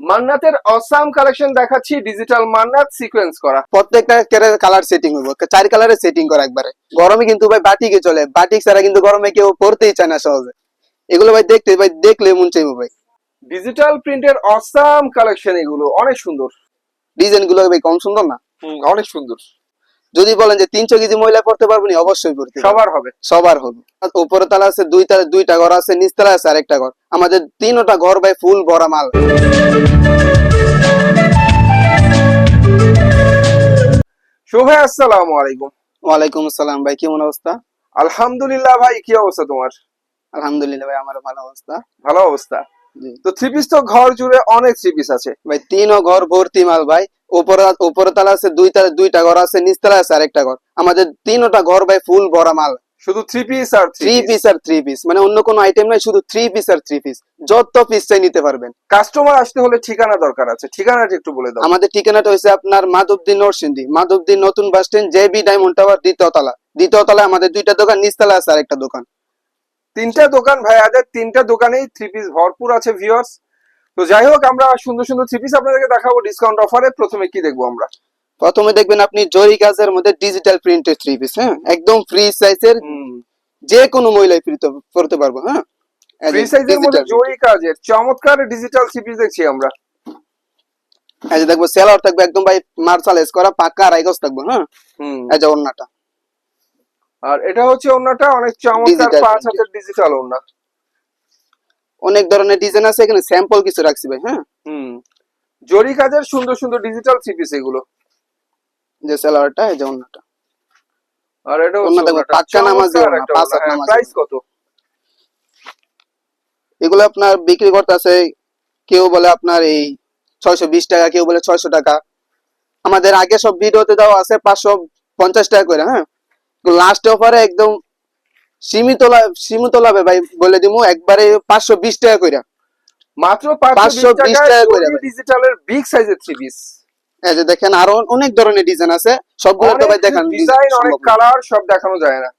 মান্নাতের awesome collection দেখাচ্ছি digital Mannat sequence করা। প্রত্যেকটা কালার সেটিং হইব চার কালারে সেটিং করা একবারে। গরমে কিন্তু ভাই বাটিকে চলে বাটিক ছাড়া কিন্তু গরমে কেউ পড়তেই চায় না সহজে। এগুলো ভাই দেখতে ভাই দেখলে মন চাইব ভাই। ডিজিটাল প্রিন্টের অসাম কালেকশন এগুলো অনেক সুন্দর। ডিজাইনগুলো ভাই কম সুন্দর না? অনেক সুন্দর। যদি বলেন যে তিনশো কেজি মহিলা পড়তে পারব না অবশ্যই পড়তে সবার হবে। সবার হবে। উপরে তালা আছে দুই তালা দুইটা ঘর আছে নিচ নিচতলা আছে আরেকটা ঘর। আমাদের তিনটা ঘর ভাই ফুল ভরা মাল। শোভাই আসসালামু আলাইকুম। ওয়ালাইকুম আসসালাম ভাই কেমন অবস্থা? আলহামদুলিল্লাহ ভাই কি অবস্থা তোমার? আলহামদুলিল্লাহ ভাই আমারও ভালো অবস্থা। ভালো অবস্থা। তো থ্রি পিস তো ঘর জুড়ে অনেক থ্রি পিস আছে। ভাই তিনও ঘর ভর্তি মাল ভাই। উপরে উপরে তালা আছে দুই তালা দুইটা ঘর আছে নিচতলা আছে আরেকটা ঘর। আমাদের তিনটা ঘর ভাই ফুল ভরা মাল। শুধু থ্রি পিস আর থ্রি পিস আর থ্রি পিস মানে অন্য কোনো আইটেম নাই শুধু থ্রি পিস আর থ্রি পিস যত পিস চাই নিতে পারবেন। কাস্টমার আসতে হলে ঠিকানা দরকার আছে। ঠিকানাটা একটু বলে দাও। আমাদের ঠিকানাটা হয়েছে আপনার মাধবদী নরসিংদী। মাধবদী নতুন bus stand J B Diamond Tower দ্বিতীয় তলা। দ্বিতীয় তলায় আমাদের দুইটা দোকান নিচতলা আছে আরেকটা দোকান। তিনটা দোকান ভাইয়াদের তিনটা দোকানেই থ্রি পিস ভরপুর আছে ভিউয়ার্স তো যাই হোক আমরা সুন্দর সুন্দর থ্রি পিস আপনাদেরকে দেখাবো ডিসকাউন্ট অফারে প্রথমে কি দেখব আমরা? প্রথমে দেখবেন আপনি জরি কাজের মধ্যে ডিজিটাল প্রিন্টেড থ্রি পিস হ্যাঁ? একদম ফ্রি সাইজের যে কোনো মহিলাই পড়তে পারব হ্যাঁ? ফ্রি সাইজের মধ্যে জরি কাজের চমৎকার ডিজিটাল থ্রি পিস দেখছি আমরা। এই যে দেখব সেলার থাকবে একদম ভাই মার্শাল এস করা পাকা থাকবে হ্যাঁ? এই যে ওন্নাটা আর এটা হচ্ছে ওন্নাটা অনেক চমৎকার পাঁচ হাতের ডিজিটাল ওন্না অনেক ধরনের ডিজাইন আছে এখানে স্যাম্পল কিছু রাখছি ভাই হ্যাঁ? হুম। জরি কাজের সুন্দর সুন্দর ডিজিটাল থ্রি পিস এগুলো। যে সেলারটা এই যে ওন্নাটা আর এটা দেখো, পাক্কা নামাজি পাঁচ হাত নামাজি। প্রাইস কত? এগুলো আপনার বিক্রি করতে আছে কেউ বলে আপনার এই ছয়শো বিশ টাকা কেউ বলে ছয়শো টাকা। আমাদের আগে সব ভিডিওতে দেওয়া আছে পাঁচশো পঞ্চাশ টাকা করে হ্যাঁ? লাস্ট অফারে একদম সীমিত লাভ সীমিত লাভে ভাই বলে দিমু একবারে পাঁচশো বিশ টাকা করে মাত্র পাঁচশো বিশ টাকা করে ডিজিটালের বিগ সাইজের থ্রি পিস এই যে দেখেন আরও অনেক ধরনের ডিজাইন আছে। সবগুলো তো ভাই দেখান ডিজাইন অনেক কালার সব দেখানো যায় না।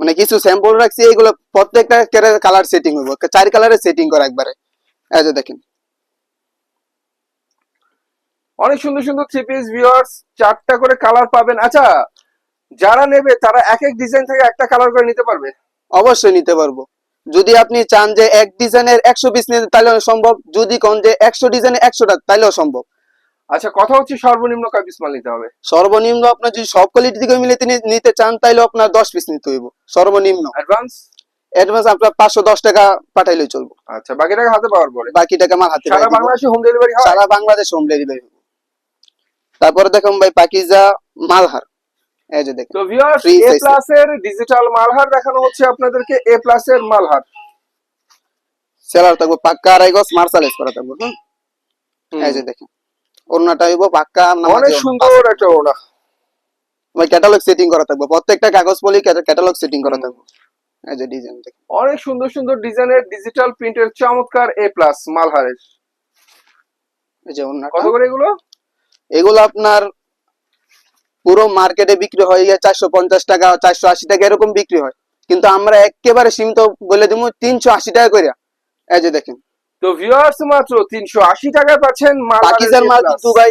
মানে কিছু স্যাম্পল রাখছি এগুলো প্রত্যেকটা কালার সেটিং হইব। চার কালারের সেটিং করা একবারে। এই যে দেখেন। অনেক সুন্দর সুন্দর থ্রি পিস ভিউয়ার্স চারটা করে কালার পাবেন। আচ্ছা যারা নেবে তারা এক এক ডিজাইন থেকে একটা কালার করে নিতে পারবে। অবশ্যই নিতে পারব। যদি আপনি চান যে এক ডিজাইনের একশো পিস নিতে তাহলেও সম্ভব। যদি কোন যে একশো ডিজাইনের একশোটা তাহলেও সম্ভব। আচ্ছা কথা হচ্ছে সর্বনিম্ন কয় পিস মাল নিতে হবে? সর্বনিম্ন আপনার যদি সব কোয়ালিটি থেকে মিলে তিনি নিতে চান তাহলে আপনার দশ পিস নিতে হইব। সর্বনিম্ন। অ্যাডভান্স অ্যাডভান্স আপনার পাঁচশো দশ টাকা পাঠাইলে চলবো। আচ্ছা বাকি টাকা হাতে পাওয়ার পরে? বাকি টাকা আমার হাতে সারা। বাংলাদেশে হোম ডেলিভারি হয়? সারা বাংলাদেশ হোম ডেলিভারি তারপরে দেখুন ভাই পাকিজা মালহার। এই যে দেখেন। তো ভিউয়ার্স এ size প্লাস এর ডিজিটাল মালহার দেখানো হচ্ছে আপনাদেরকে এ প্লাস এর মালহার। সেলার থাকব পাক্কা আড়াই গজ মার্শালাইজ করা থাকব এই যে দেখেন। ওড়নাটা হইব পাক্কা অনেক সুন্দর একটা ওনা ওই ক্যাটালগ সেটিং করা থাকবে। প্রত্যেকটা কাগজ পলি ক্যাটালগ সেটিং করা থাকবে। এই যে ডিজাইন দেখেন। অনেক সুন্দর সুন্দর ডিজাইনের ডিজিটাল প্রিন্টের চমৎকার এ প্লাস মালহারের। এই যে ওড়নাটা। কত করে এগুলো? এগুলো আপনার পুরো মার্কেটে বিক্রি হয় গিয়ে চারশো পঞ্চাশ টাকা চারশো আশি টাকা এরকম বিক্রি হয়। কিন্তু আমরা একেবারে সীমিত বলে দিব তিনশো আশি টাকা করে এই যে দেখেন। তো ভিউয়ার্স মাত্র তিনশো আশি টাকায় পাচ্ছেন পাকিজার মাল কিন্তু ভাই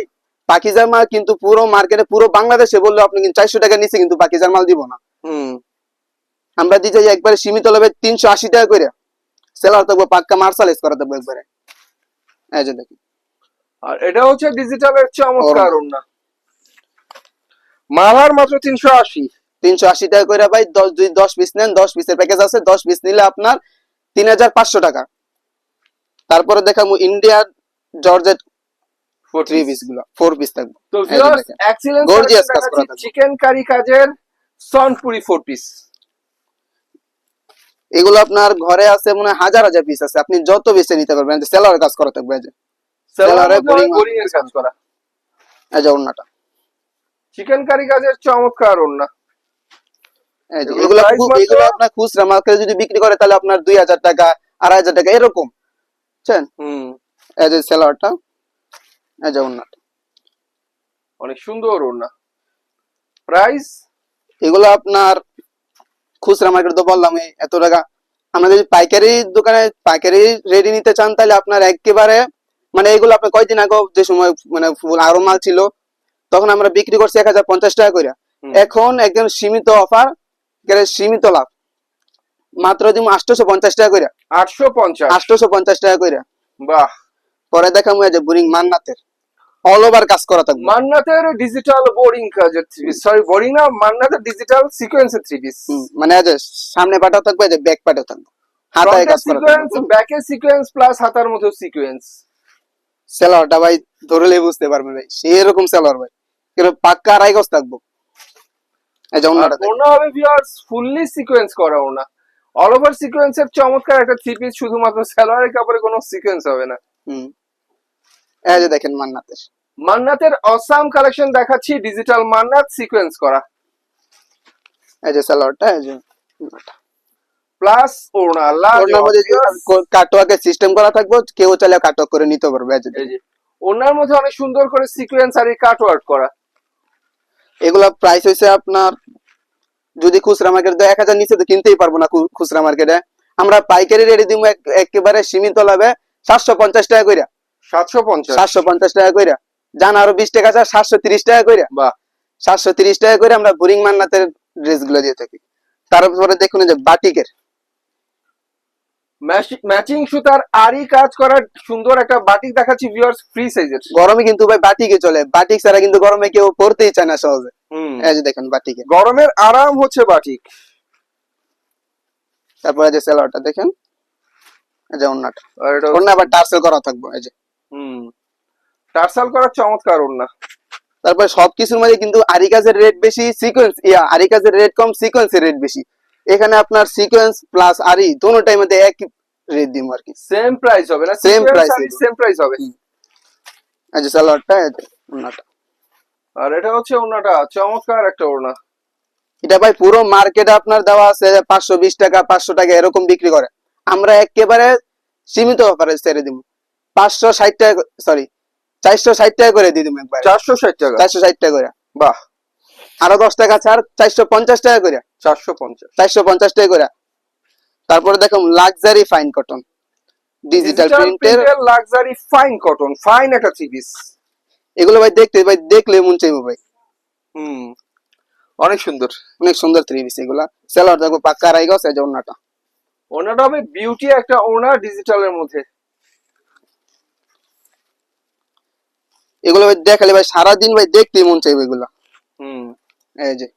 পাকিজার মাল কিন্তু পুরো মার্কেটে পুরো বাংলাদেশে বলল আপনি কিন্তু চারশো টাকা নিচে কিন্তু পাকিজার মাল দিব না। হুম। আমরা দিতে যাই একবারে সীমিত লাভে তিনশো আশি টাকা করে সেলার থাকব পাক্কা মার্শালাইজ করা থাকব একবারে এই যে দেখেন। আর এটা হচ্ছে ডিজিটালের চমৎকার ওনা মালহার মাত্র তিনশো আশি। তিনশো আশি টাকা করে ভাই দশ যদি দশ পিস নেন দশ পিসের প্যাকেজ আছে দশ পিস নিলে আপনার তিন হাজার পাঁচশো টাকা। তারপরে দেখাবো ইন্ডিয়ার জর্জেট থ্রি পিসগুলো ফোর পিস থাকবে। তো। এক্সিলেন্স কাজ করা চিকেন কারি কাজের সনপুরি ফোর পিস এগুলো আপনার ঘরে আছে মনে হাজার হাজার পিস আছে। আপনি যত বেশি নিতে পারবেন সেলারের কাজ করা থাকবে boring বোরিং এর কাজ করা। এই যে ওড়নাটা। চিকেন কারি কাজের চমৎকার ওনা এই এগুলো এগুলো price খু- মাত্র? এগুলো আপনার খুচরা মার্কেটে যদি বিক্রি করে তাহলে আপনার দুই হাজার টাকা আড়াই হাজার টাকা এরকম। বুঝছেন? হুম। এই যে সেলারটা এই যে ওড়নাটা। অনেক সুন্দর ওনা প্রাইস এগুলো আপনার খুচরা মার্কেট তো বললাম এত টাকা। আমাদের যদি পাইকারি দোকানে পাইকারি রেডি নিতে চান তাহলে আপনার একেবারে মানে এগুলো আপনি কয়দিন আগে যে সময় মানে আরও মাল ছিল তখন আমরা বিক্রি করছি এক হাজার পঞ্চাশ টাকা করে এখন একদম সীমিত অফার সীমিত লাভ। মাত্র দিব আটশোশো পঞ্চাশ টাকা করে আটশো পঞ্চাশ আটশোশো পঞ্চাশ টাকা করে বাহ। পরে দেখাম যে বুরিং মান্নাতের। অল ওভার কাজ করা থাকবে। মান্নাতের ডিজিটাল বোর্ডিং সরি বোর্ডিং না মান্নাতের ডিজিটাল সিকোয়েন্সের থ্রি পিস মানে যে সামনে পাটাও থাকবে যে ব্যাক পাটাও থাকবে। হাতায় কাজ করা থাকবে। ব্যাকের সিকোয়েন্স প্লাস হাতার মতো সিকোয়েন্স সেলারটা ভাই ধরলে বুঝতে পারবে ভাই। সেরকম সেলার ভাই। পাক্কা আড়াই গজ থাকব। এই যে অন্যটা ওনা হবে ভিউয়ার্স ফুললি সিকোয়েন্স করা ওনা অল ওভার সিকোয়েন্সের চমৎকার একটা থ্রি পিস শুধুমাত্র সালোয়ারের কাপড়ে কোনো সিকোয়েন্স হবে না। হুম। এই যে দেখেন মান্নাতের। মান্নাতের অসাম কালেকশন দেখাচ্ছি ডিজিটাল মান্নাত সিকোয়েন্স করা। এই যে এই যে প্লাস ওড়না ওনার মধ্যে কাটওয়াকে সিস্টেম করা থাকবে কেউ চাইলে কাটওয়াক করে নিতে পারবে এই যে মধ্যে অনেক সুন্দর করে সিকোয়েন্স আর এই কাট ওয়ার্ক করা। এগুলা প্রাইস হয়েছে আপনার যদি খুচরা মার্কেট এক হাজার নিচে তো কিনতেই পারব না খুচরা মার্কেটে আমরা পাইকারি রেডি দিব একেবারে সীমিত লাভে সাতশো পঞ্চাশ টাকা কইরা। সাতশো পঞ্চাশ? সাতশো পঞ্চাশ টাকা কইরা। যান আরও বিশ টাকা আছে সাতশো তিরিশ টাকা কইরা। বা সাতশো তিরিশ টাকা করে আমরা বোরিং মান্নাতের ড্রেসগুলো দিয়ে থাকি। তারপরে দেখুন যে বাটিকের। ম্যাচিং সুতার আরি কাজ করার সুন্দর একটা বাটিক দেখাচ্ছি ভিউয়ার্স ফ্রি সাইজের গরমে কিন্তু ভাই বাটিকে চলে। বাটিক ছাড়া কিন্তু গরমে কেউ পরতেই চায় না সহজে। এই যে দেখুন বাটিকে। গরমের আরাম হচ্ছে বাটিক। তারপরে যে সেলারটা দেখেন। এই যে আর এটা অন্য আবার টার্সেল করা থাকবে এই যে। হুম। টার্সাল করার চমৎকার ওড়না। তারপরে সবকিছুর মধ্যে কিন্তু আরিকাজের রেট বেশি সিকোয়েন্স ইয়া আরিকাজের রেট কম সিকোয়েন্সের রেট বেশি। এখানে আপনার সিকোয়েন্স প্লাস আরি দোনো টাইম মধ্যে একই রেট দিব আর কি। সেম প্রাইস হবে না? Same price. সেম প্রাইস হবে। যে সালোয়ারটা এই ওড়নাটা। আর এটা হচ্ছে ওড়নাটা চমৎকার একটা ওড়না এটা ভাই পুরো মার্কেটে আপনার দেওয়া আছে পাঁচশো বিশ টাকা পাঁচশো টাকা এরকম বিক্রি করে। আমরা একেবারে সীমিত ব্যাপারে ছেড়ে দিব। পাঁচশো ষাট টাকা সরি চারশো ষাট টাকা করে দিয়ে দিব একবার। চারশো ষাট টাকা। চারশো ষাট টাকা করে। বাহ। আরও দশ টাকা ছাড় চারশো পঞ্চাশ টাকা করে। চারশো পঞ্চাশ। চারশো পঞ্চাশ টাকা করে। তারপরে দেখুন লাক্সারি ফাইন কটন ডিজিটাল প্রিন্টের লাক্সারি ফাইন কটন ফাইন একটা থ্রি পিস এগুলো ভাই দেখতে ভাই দেখলে মন চাইব ভাই। হুম অনেক সুন্দর। অনেক সুন্দর থ্রি পিস এগুলা। সেলার দেখো পাক্কা রাই গেছে যে অন্যটা ওনাটা হবে বিউটি একটা ওনা ডিজিটালের মধ্যে। এগুলো ভাই দেখালে ভাই সারাদিন ভাই দেখতে মন চাইবে এগুলা। এই যে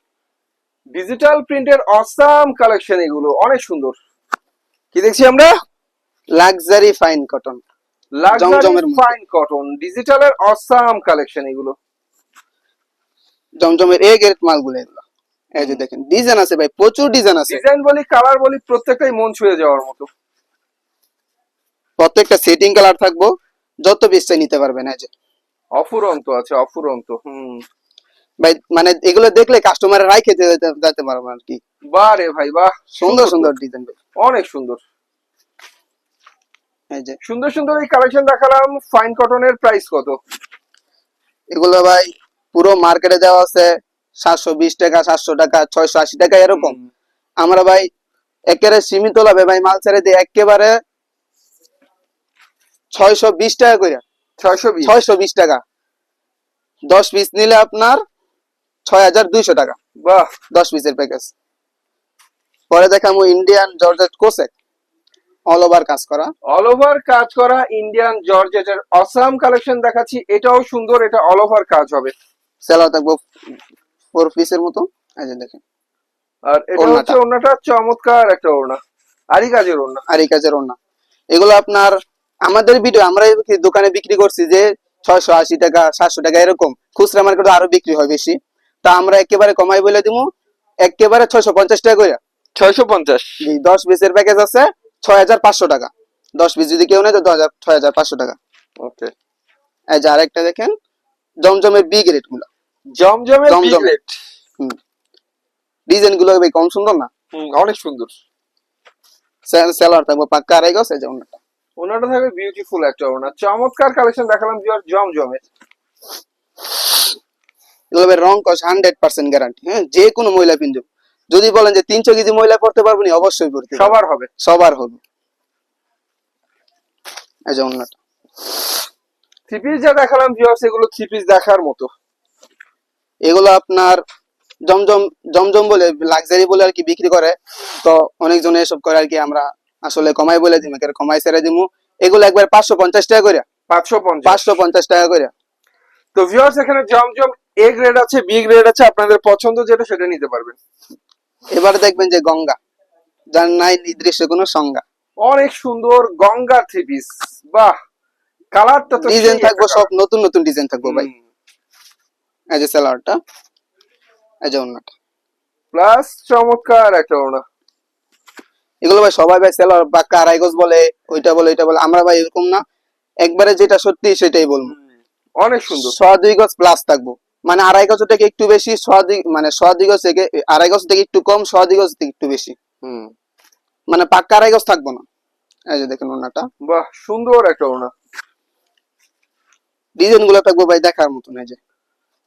ডিজিটাল প্রিন্টের অসাম কালেকশন এগুলো অনেক সুন্দর। কি দেখছি আমরা? Luxury fine cotton luxury fine cotton ডিজিটালের awesome collection এগুলো। জমজমের এ গ্রেড মালগুলো এগুলো। এই যে দেখেন ডিজাইন আছে ভাই প্রচুর ডিজাইন আছে। ডিজাইন বলি কালার বলি প্রত্যেকটাই মন ছুঁয়ে যাওয়ার মতো। প্রত্যেকটা সেটিং কালার থাকব যত চাই নিতে পারবেন এই যে। অফুরন্ত আছে অফুরন্ত হুম। ভাই মানে এগুলো দেখলে কাস্টমার রাই খেতে যেতে পারব আর কি। বাহ রে ভাই বাহ সুন্দর সুন্দর ডিজাইন ভাই। অনেক সুন্দর। এই যে। সুন্দর সুন্দর এই কালেকশন দেখালাম ফাইন কটনের প্রাইস কত? এগুলো ভাই পুরো মার্কেটে দেওয়া আছে সাতশো বিশ টাকা সাতশো টাকা ছয়শো আশি টাকা এরকম। আমরা ভাই একেবারে সীমিত লাভে ভাই মাল ছেড়ে দিয়ে একেবারে ছয়শো বিশ টাকা করে ছয়শো ছয়শো বিশ টাকা। দশ পিস নিলে আপনার ছয় হাজার দুইশো টাকা। বাহ দশ পিসের প্যাকেজ পরে দেখাবো ইন্ডিয়ান জর্জেট কোসেক অল ওভার কাজ করা। অল ওভার কাজ করা ইন্ডিয়ান জর্জেটের অসাম কালেকশন দেখাচ্ছি। এটাও সুন্দর এটা অল ওভার কাজ হবে। সেলাও থাকব ফোর পিসের মতো। এই যে দেখেন। আর এটা হচ্ছে ওড়নাটা চমৎকার একটা ওড়না। আরি কাজের ওড়না। আর কাজের ওড়না। এগুলো আপনার আমাদের ভিডিও আমরা দোকানে বিক্রি করছি যে ছয়শো আশি টাকা সাতশো টাকা এরকম। খুচরা মার্কেটে আরও বিক্রি হয় বেশি। তা আমরা একেবারে কমাই বলে দিব একেবারে ছয়শো পঞ্চাশ টাকা করে ছয়শো পঞ্চাশ। দশ পিসের প্যাকেজ আছে ছয় হাজার পাঁচশো টাকা। দশ পিস যদি কেউ নেয় তো ছয় হাজার পাঁচশো টাকা। ওকে। এই যে আরেকটা দেখেন জমজমের বিগ রেটগুলো। জমজমের জমজম। বিগলেট ডিজাইনগুলো ভাই কম সুন্দর না? অনেক সুন্দর। সেলার থাকব পাক্কা আড়াই গছ এই যে অন্যটা। ওনাটা থাকবে বিউটিফুল একটা ওড়না। চমৎকার কালেকশন দেখালাম জমজমের। এগুলো ভাই রং কস হান্ড্রেড পার্সেন্ট গ্যারান্টি হ্যাঁ? যে কোনো মহিলা পিনবে যদি বলেন যে তিনশো কেজি মহিলা পড়তে পারব না অবশ্যই পড়তে সবার হবে। সবার হবে। এই যে অন্যটা। থ্রি পিস যা দেখালাম ভিউয়ার্স এগুলো থ্রি পিস দেখার মতো। এগুলো আপনার জমজম জমজম বলে লাক্সারি বলে আর কি বিক্রি করে। তো অনেকজন এসব করে আর কি আমরা আসলে কমাই বলে দিই কমাই ছেড়ে দিমু এগুলো একবার পাঁচশো পঞ্চাশ টাকা করে পাঁচশো পঞ্চাশ। টাকা করে তো ভিউয়ার্স এখানে জমজম এ গ্রেড আছে বি গ্রেড আছে আপনাদের পছন্দ যেটা সেটা নিতে পারবেন। এবার দেখবেন যে গঙ্গা। যার নাই নির্দিষ্ট কোনো সংজ্ঞা। অনেক সুন্দর গঙ্গা থ্রি পিস বাহ! কালারটা তো ডিজাইন থাকব সব নতুন নতুন ডিজাইন থাকব ভাই। এই যে স্যালাডটা এই যে অন্যটা প্লাস চমৎকার একটা ওনা এগুলো ভাই সবাই ভাই সেলার বাক্কা আড়াই গজ বলে ওইটা বলে ওইটা বলে আমরা ভাই এরকম না। একবারে যেটা সত্যি সেটাই বলব। অনেক সুন্দর। সোয়া দুই গজ প্লাস থাকব। মানে আড়াই গজ থেকে একটু বেশি সোয়া মানে সোয়া গজ থেকে আড়াই গজ থেকে একটু কম সোয়া দুই গজ থেকে একটু বেশি। হুম। মানে পাক্কা আড়াই গজ থাকব না। এই যে দেখেন ওনাটা বাহ সুন্দর একটা ওনা ডিজাইনগুলো থাকব ভাই দেখার মতন এই যে।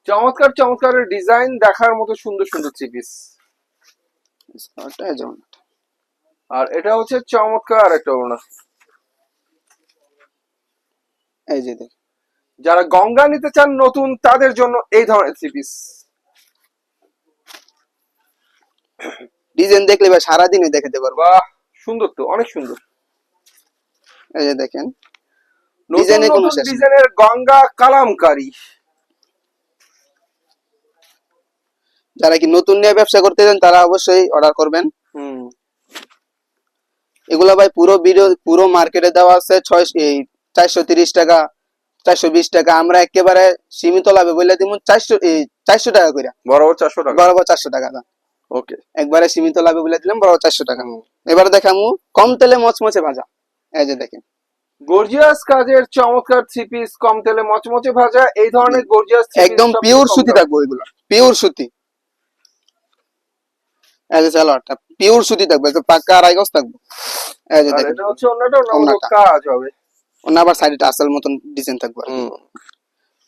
চমৎকার চমৎকার ডিজাইন দেখার মতো সুন্দর সুন্দর থ্রি পিস। আর এটা হচ্ছে চমৎকার একটা ওনা এই যে দেখেন। যারা গঙ্গা নিতে চান নতুন তাদের জন্য এই ধরনের থ্রি পিস ডিজাইন দেখলে ভাই সারাদিনই দেখাতে পারব। বাহ সুন্দর তো অনেক সুন্দর। এই যে দেখেন ডিজাইনে কোনো নতুন শেষ ডিজাইনের গঙ্গা কালামকারী। যারা কি নতুন নিয়ে ব্যবসা করতে চান তারা অবশ্যই অর্ডার করবেন। হুম। এগুলো ভাই পুরো ভিডিও পুরো মার্কেটে দেওয়া আছে ছয় চারশো তিরিশ টাকা। চারশো বিশ টাকা আমরা একেবারে সীমিত লাভে বলে দিব চারশো চারশো টাকা করে বরাবর চারশো টাকা? বরাবর চারশো টাকা দাম ওকে। একবারে সীমিত লাভে বলে দিলাম বরাবর চারশো টাকা। এবার দেখামু কম তেলে মচমচে ভাজা। এই যে দেখেন। গর্জিয়াস কাজের চমৎকার থ্রি পিস কম তেলে মচমচে ভাজা এই ধরনের গর্জিয়াস একদম পিওর সুতি থাকব এগুলো পিওর সুতি। এই যে সালোয়ারটা পিওর সুতি থাকবে আড়াই গজ থাকব। এই যে দেখেন। এটা হচ্ছে অন্যটা অন্য অন্যটা। কাজ হবে। অন্য আবার সাইডে আসল মতন ডিজাইন থাকবে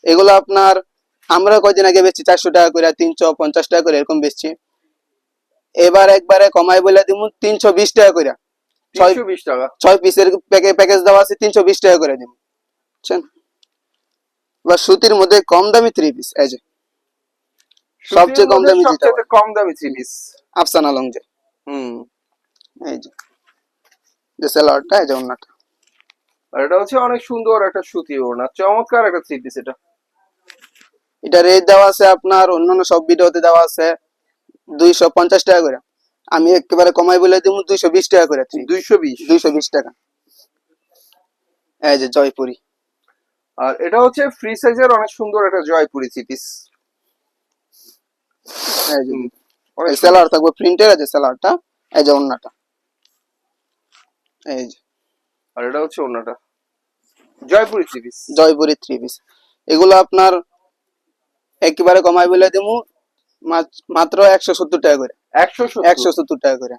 এগুলো আপনার আমরা কয়দিন আগে বেচছি চারশো টাকা করে তিনশো পঞ্চাশ টাকা করে এরকম বেচছি। এবার একবারে কমাই বলে দিব তিনশো বিশ টাকা করে। ছয় পিসের প্যাকেজ দেওয়া আছে তিনশো বিশ টাকা করে দিব বুঝছেন? এবার সুতির মধ্যে কম দামি থ্রি পিস এই যে। সবচেয়ে কম দামি সবচেয়ে কম দামি থ্রি পিস আফসানা লং যে। হুম। এই যে। যে সালোয়ারটা এই যে অন্যটা আর এটা হচ্ছে অনেক সুন্দর একটা সুতি ওড়না। চমৎকার একটা থ্রি পিস এটা। এটা রেট দেওয়া আছে আপনার অন্যান্য সব ভিডিওতে দেওয়া আছে দুইশো পঞ্চাশ টাকা করে। আমি একেবারে কমাই বলে দিব দুইশো বিশ টাকা করে থ্রি দুইশো বিশ? দুইশো বিশ টাকা। এই যে জয়পুরি। আর এটা হচ্ছে ফ্রি সাইজের অনেক সুন্দর একটা জয়পুরি থ্রি পিস সেলার থাকবে প্রিন্টের আছে সেলারটা এই যে অন্যটা এই যে। আর এটা হচ্ছে অন্যটা Jaipuri three piece Jaipuri three piece এগুলো আপনার একেবারে কমাই বলে দিব মাত্র একশো সত্তর টাকা করে। একশো একশো সত্তর টাকা করে।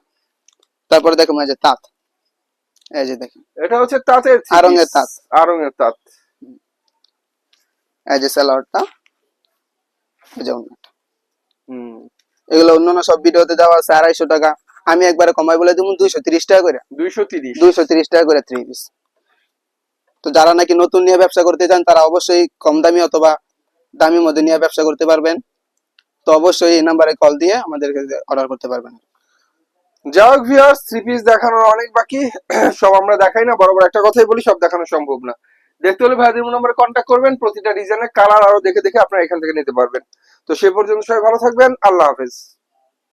তারপরে দেখো যে তাঁত। এই যে দেখেন। এটা হচ্ছে তাঁতের three তাঁত। আড়ং-এর তাঁত। এই যে এই যে অন্যটা। এগুলো অন্যান্য সব ভিডিওতে দেওয়া আছে আড়াইশো টাকা। আমি একবারে কমাই বলে দিব দুইশো তিরিশ টাকা করে। দুইশো তিরিশ। দুইশো তিরিশ টাকা করে থ্রি পিস তো যারা নাকি নতুন নিয়ে ব্যবসা করতে চান, তারা অবশ্যই কম দামি অথবা দামি মধ্যে নিয়ে ব্যবসা করতে পারবেন। তো অবশ্যই এই নাম্বারে কল দিয়ে আমাদেরকে অর্ডার করতে পারবেন। হোক ভিউয়ার্স থ্রি পিস দেখানোর অনেক বাকি। সব আমরা দেখাই না, বরাবর একটা কথাই বলি, সব দেখানো সম্ভব না। দেখতে হলে ভাইদের নম্বরে কন্ট্যাক্ট করবেন, প্রতিটা ডিজাইনের কালার আরও দেখে দেখে আপনারা এখান থেকে নিতে পারবেন। তো সে পর্যন্ত সবাই ভালো থাকবেন, আল্লাহ হাফেজ।